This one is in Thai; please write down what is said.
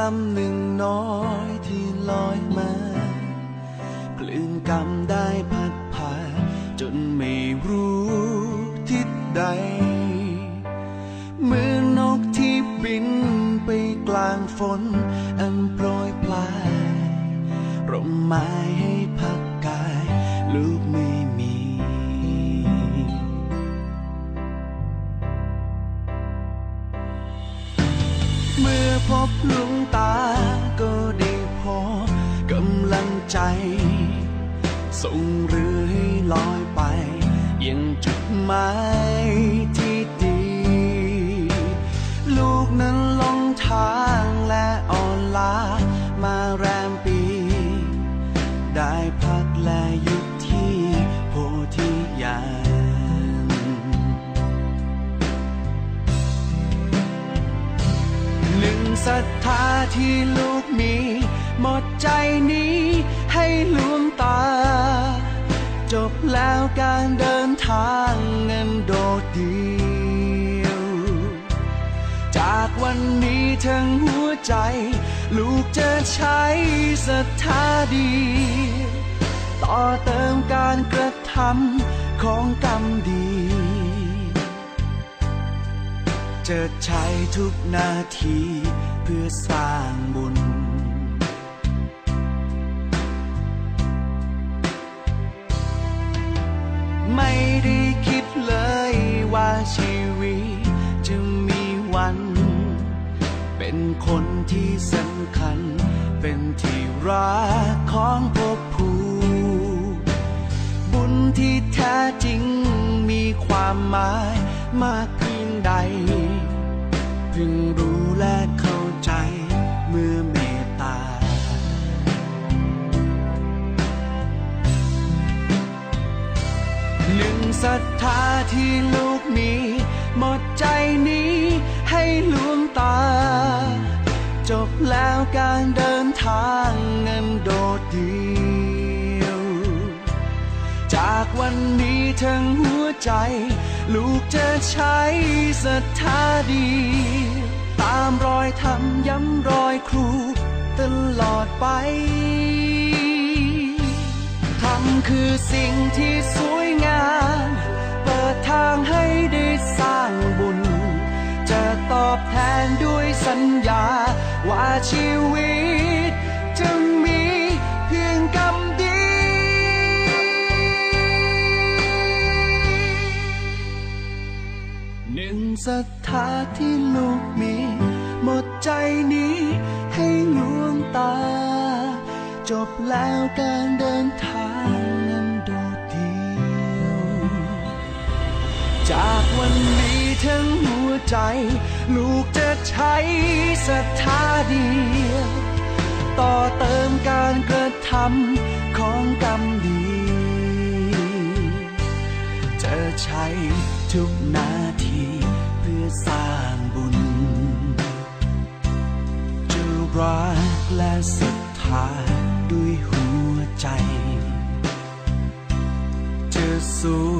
ลำหนึ่งน้อยที่ลอยมา กลื่นกำได้พัดพาจนไม่รู้ทิศใดเหมือนนกที่บินไปกลางฝน อันโปรยปลายร่มไม้ให้ พบหลวงตาก็ได้พอกำลังใจ ส่งเรือให้ลอยไปยังจุดหมาย ศรัทธาที่ลูกมี หมดใจนี้ให้ลวงตา จบแล้วการเดินทางเงินโดดเดียว จากวันนี้ทั้งหัวใจ ลูกจะใช้ศรัทธาดี ต่อเติมการกระทำของกรรมดี จะใช้ทุกนาที เพื่อสร้างบุญ ไม่ได้คิดเลยว่าชีวิตจะมีวัน เป็นคนที่สำคัญ เป็นที่รักของพวกผู้บุญที่แท้จริงมีความหมายมากเพียงใด พิ่งรู้และเข้าใจเมื่อเมตตา หนึ่งศรัทธาที่ลูกมีหมดใจนี้ให้ลวงตา จบแล้วการเดินทางเงินโดดเดียว จากวันนี้ ทั้งหัวใจ ลูกจะใช้ศรัทธาดี ตามรอยทำย้ำรอยครูตลอดไปทำคือสิ่งที่สวยงาม เปิดทางให้ได้สร้างบุญ จะตอบแทนด้วยสัญญาว่าชีวิต ศรัทธาที่ลูกมี หมดใจนี้ให้หลวงตา จบแล้วการเดินทางนั้นโดดเดียว จากวันนี้ทั้งหัวใจ ลูกจะใช้ศรัทธาเดียว ต่อเติมการกระทำของกรรมดีจะใช้ทุกนาที สร้างบุญจะรักและศรัทธาด้วยหัวใจจะสู้